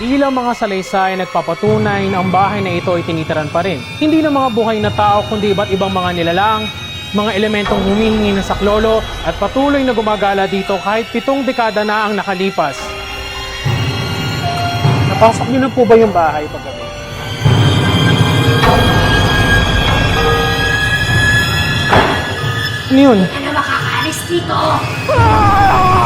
Ilang mga salaysay nagpapatunay na ang bahay na ito ay tinitiran pa rin. Hindi na mga buhay na tao kundi iba't ibang mga nilalang, mga elementong humihingi ng saklolo at patuloy na gumagala dito kahit pitong dekada na ang nakalipas. Napasok niyo na po ba yung bahay paggabi? Ano yun? Ka na makakaalis dito! Ah!